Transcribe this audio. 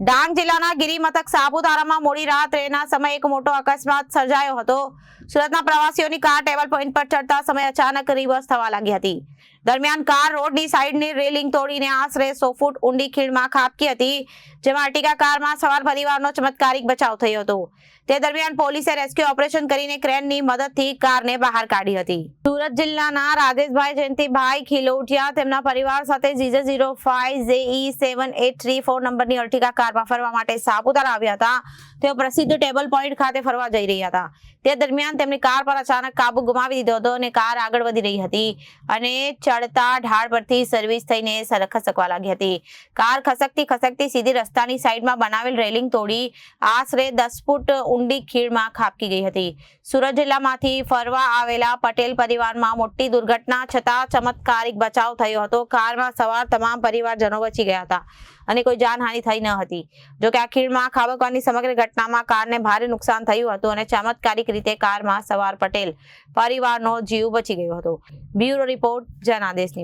ડાંગ જિલ્લાના ગિરિમથક સાપુતારામાં મોડી રાત્રેના સમયે એક મોટો અકસ્માત સર્જાયો હતો. સુરતના પ્રવાસીઓની કાર ટેબલ પોઈન્ટ પર ચડતા સમયે અચાનક રિવર્સ થવા લાગી હતી. દરમિયાન કાર રોડની સાઈડની રેલિંગ તોડીને આશરે સો ફૂટ ઊંડી ખીણમાં ખાબકી હતી, જેમાં અર્ટિગા કારમાં સવાર પરિવારનો ચમત્કારિક બચાવ થયો હતો. તે દરમિયાન પોલીસે રેસ્ક્યુ ઓપરેશન કરીને ક્રેનની મદદથી કારને બહાર કાઢી હતી. સુરત જિલ્લાના રાધેશભાઈ જયંતિભાઈ ખિલોટિયા તેમના પરિવાર સાથે GJ zero five JE seven eight three four નંબરની અર્ટિગા કારમાં ફરવા માટે સાપુતારા આવ્યા હતા. તેઓ પ્રસિદ્ધ ટેબલ પોઈન્ટ ખાતે ફરવા જઈ રહ્યા હતા. તે દરમિયાન તેમની કાર પર અચાનક કાબુ ગુમાવી દીધો હતો અને કાર આગળ વધી રહી હતી અને ચડતા ઢાળ પરથી સર્વિસ થઈને ખસકવા લાગી હતી. કાર ખસકતી ખસકતી સીધી રસ્તાની સાઈડમાં બનાવેલ રેલિંગ તોડી આશરે દસ ફૂટ ઊંડી ખીણમાં ખાબકી ગઈ હતી. સુરત જિલ્લામાંથી ફરવા આવેલા પટેલ પરિવારમાં મોટી દુર્ઘટના છતાં ચમત્કારિક બચાવ થયો હતો. કારમાં સવાર તમામ પરિવારજનો બચી ગયા હતા અને કોઈ જાનહાનિ થઈ ન હતી. જોકે આ ખીણમાં ખાબકવાની સમગ્ર ઘટનામાં કારને ભારે નુકસાન થયું હતું અને ચમત્કારિક રીતે કારમાં સવાર પટેલ પરિવારનો જીવ બચી ગયો હતો. Bureau report Janadesh news